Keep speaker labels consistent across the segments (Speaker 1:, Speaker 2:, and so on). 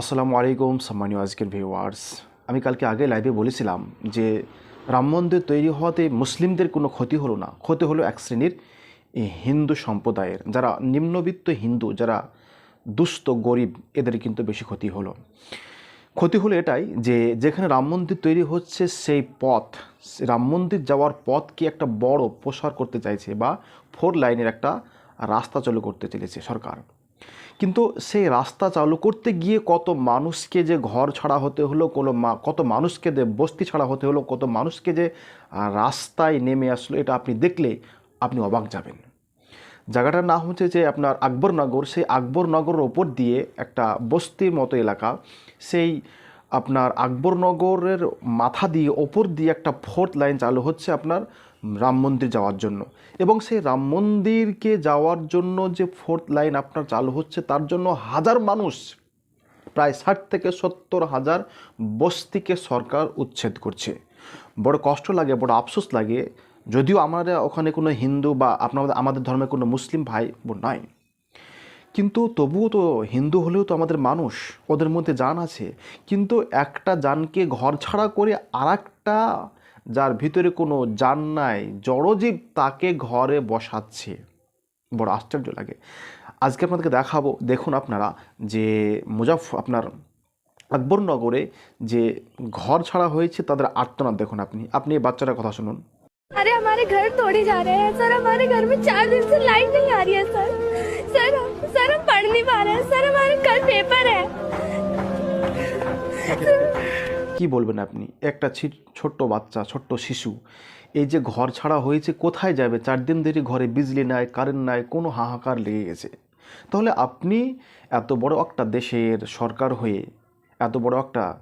Speaker 1: আসসালামু আলাইকুম সম্মানীয় আজকের ভিউয়ার্স আমি কালকে আগে লাইভে বলেছিলাম যে রাম মন্দির তৈরি হওয়াতে মুসলিমদের কোনো ক্ষতি হলো না। ক্ষতি হলো এক শ্রেণির হিন্দু সম্প্রদায়ের। যারা নিম্নবিত্ত হিন্দু, যারা দুস্থ, গরিব, এদের কিন্তু বেশি ক্ষতি হলো। ক্ষতি হলো এটাই যে যেখানে রাম মন্দির তৈরি হচ্ছে সেই পথ, রাম মন্দির যাওয়ার পথকে একটা বড় প্রসার করতে চাইছে বা ফোর লাইনের একটা রাস্তা চালু করতে চলেছে সরকার। কিন্তু সেই রাস্তা চালু করতে গিয়ে কত মানুষকে যে ঘর ছাড়া হতে হলো, কোনো কত মানুষকে যে বস্তি ছাড়া হতে হলো, কত মানুষকে যে রাস্তায় নেমে আসলো, এটা আপনি দেখলে আপনি অবাক যাবেন। জায়গাটার নাম হচ্ছে যে আপনার আকবরনগর সেই আকবরনগরের ওপর দিয়ে একটা বস্তির মতো এলাকা। সেই আপনার আকবরনগরের মাথা দিয়ে, ওপর দিয়ে একটা ফোর্থ লাইন চালু হচ্ছে আপনার রাম মন্দির যাওয়ার জন্য। এবং সেই রাম মন্দিরকে যাওয়ার জন্য যে ফোর্থ লাইন আপনার চালু হচ্ছে, তার জন্য হাজার মানুষ, প্রায় ষাট থেকে সত্তর হাজার বস্তিকে সরকার উচ্ছেদ করছে। বড় কষ্ট লাগে, বড় আফসোস লাগে, যদিও আমাদের ওখানে কোনো হিন্দু বা আপনাদের, আমাদের ধর্মে কোনো মুসলিম ভাই বোন নাই। কিন্তু তবুও তো হিন্দু হলেও তো আমাদের মানুষ, ওদের মধ্যে জান আছে। কিন্তু একটা জানকে ঘর ছাড়া করে আর একটা যার ভিতরে কোনো জান নাই জড়জীব তাকে ঘরে বসাচ্ছে বড় আশ্চর্য লাগে আজকে আপনাদেরকে দেখাবো দেখুন আপনারা যে মুজাফ আপনার আকবরনগরে যে ঘর ছাড়া হয়েছে তাদের আর্তনাদ দেখুন আপনি আপনি এই বাচ্চাটার কথা শুনুন
Speaker 2: अरे हमारे घर तोड़े जा रहे हैं सर हमारे घर में चार दिन से लाइट नहीं आ रही है सर सर हम सर हम पढ़ नहीं पा रहे हैं सर हमारे कल पेपर है
Speaker 1: কি বলবেন আপনি? একটা ছোট্ট বাচ্চা, ছোট্ট শিশু। এই যে ঘর ছাড়া হয়েছে, কোথায় যাবে? চার দিন ধরে ঘরে বিজলি নাই কারেন্ট নাই, কোনো হাহাকার লেগে গেছে। তাহলে আপনি এত বড় একটা দেশের সরকার হয়ে, এত বড় একটা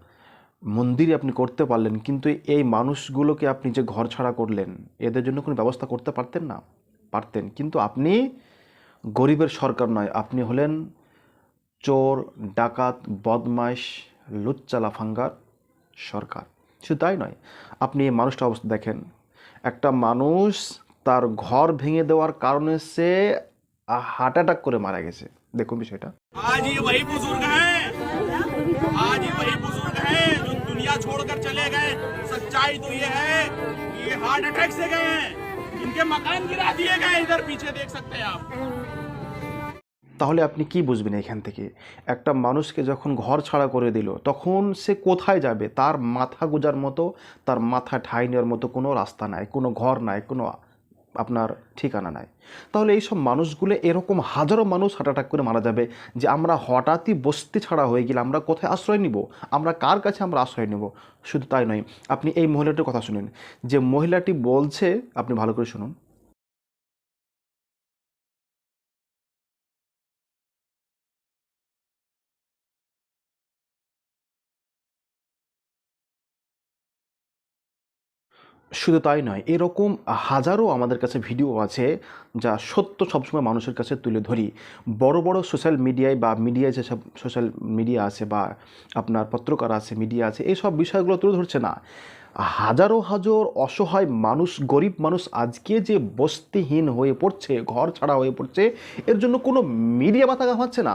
Speaker 1: মন্দির আপনি করতে পারলেন, কিন্তু এই মানুষগুলোকে আপনি যে ঘর ছাড়া করলেন, এদের জন্য কোনো ব্যবস্থা করতে পারতেন না? পারতেন। কিন্তু আপনি গরিবের সরকার নয়। আপনি হলেন চোর, ডাকাত, বদমাইশ লুচ্চালা লাফাঙ্গার সরকার শুধু তাই নয় আপনি এই মানুষটার অবস্থা দেখেন একটা মানুষ তার ঘর ভেঙে দেওয়ার কারণে সে হার্ট অ্যাটাক করে মারা গেছে দেখুন বিষয়টা
Speaker 3: आज ये वही बुजुर्ग हैं आज ये वही बुजुर्ग हैं जो दुनिया छोड़कर चले गए सच्चाई तो ये है कि ये हार्ट अटैक से गए हैं इनके मकान गिरा दिए गए इधर पीछे देख सकते हैं आप
Speaker 1: তাহলে আপনি কি বুঝবেন এখান থেকে? একটা মানুষকে যখন ঘর ছাড়া করে দিল, তখন সে কোথায় যাবে? তার মাথা গোজার মতো, তার মাথা ঠাই নেওয়ার মতো কোনো রাস্তা নাই, কোনো ঘর নাই, কোনো আপনার ঠিকানা নাই। তাহলে এইসব মানুষগুলো এরকম হাজারো মানুষ হার্ট অ্যাটাক করে মারা যাবে যে আমরা হঠাৎই বস্তি ছাড়া হয়ে গেলে আমরা কোথায় আশ্রয় নিব? আমরা কার কাছে আমরা আশ্রয় নেব? শুধু তাই নয়, আপনি এই মহিলাটির কথা শুনেন। যে মহিলাটি বলছে, আপনি ভালো করে শুনুন। শুধু তাই নয়, এরকম হাজারো আমাদের কাছে ভিডিও আছে যা সত্য সবসময় মানুষের কাছে তুলে ধরি। বড় বড় সোশ্যাল মিডিয়ায় বা মিডিয়ায় যেসব সোশ্যাল মিডিয়া আছে বা আপনার পত্রকার আছে মিডিয়া আছে এইসব বিষয়গুলো তুলে ধরছে না। হাজারো হাজার অসহায় মানুষ, গরিব মানুষ আজকে যে বস্তিহীন হয়ে পড়ছে, ঘর ছাড়া হয়ে পড়ছে, এর জন্য কোনো মিডিয়া মাথা ঘামাচ্ছে না।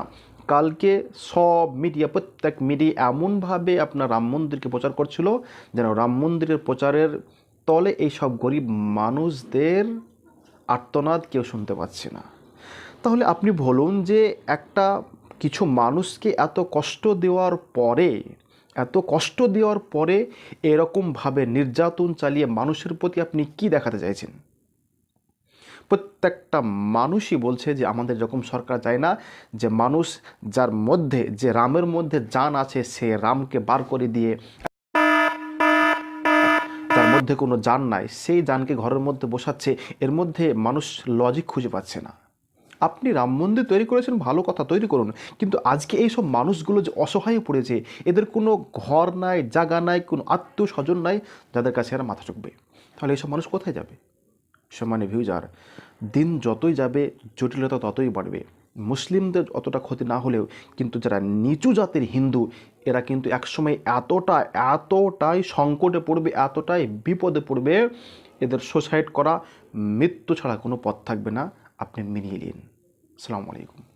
Speaker 1: কালকে সব মিডিয়া প্রত্যেক মিডিয়া এমনভাবে আপনার রাম মন্দিরকে প্রচার করছিল যেন রাম মন্দিরের প্রচারের তলে এই সব গরিব মানুষদের আর্তনাদ কেউ শুনতে পাচ্ছে না। তাহলে আপনি বলুন যে একটা কিছু মানুষকে এত কষ্ট দেওয়ার পরে, এত কষ্ট দেওয়ার পরে এরকমভাবে নির্যাতন চালিয়ে মানুষের প্রতি আপনি কি দেখাতে চাইছেন? প্রত্যেকটা মানুষই বলছে যে আমাদের যখন সরকার চায় না, যে মানুষ যার মধ্যে, যে রামের মধ্যে জান আছে, সে রামকে বার করে দিয়ে মধ্যে কোনো যান নাই, সেই যানকে ঘরের মধ্যে বসাচ্ছে, এর মধ্যে মানুষ লজিক খুঁজে পাচ্ছে না। আপনি রাম মন্দির তৈরি করেছেন, ভালো কথা, তৈরি করুন, কিন্তু আজকে এইসব মানুষগুলো যে অসহায় পড়েছে, এদের কোনো ঘর নাই জাগা নাই, কোনো আত্মীয় স্বজন নাই, যাদের কাছে এরা মাথা চুকবে তাহলে এইসব মানুষ কোথায় যাবে? সম্মানে ভিউজার দিন যতই যাবে, জটিলতা ততই বাড়বে। মুসলিমদের অতটা ক্ষতি না হলেও কিন্তু যারা নিচু জাতির হিন্দু, এরা কিন্তু একসময় এতটা, এতটাই সংকটে পড়বে, এতটাই বিপদে পড়বে, এদের সুসাইড করা, মৃত্যু ছাড়া কোনো পথ থাকবে না। আপনি মিলিয়ে নিন। আসসালামু আলাইকুম।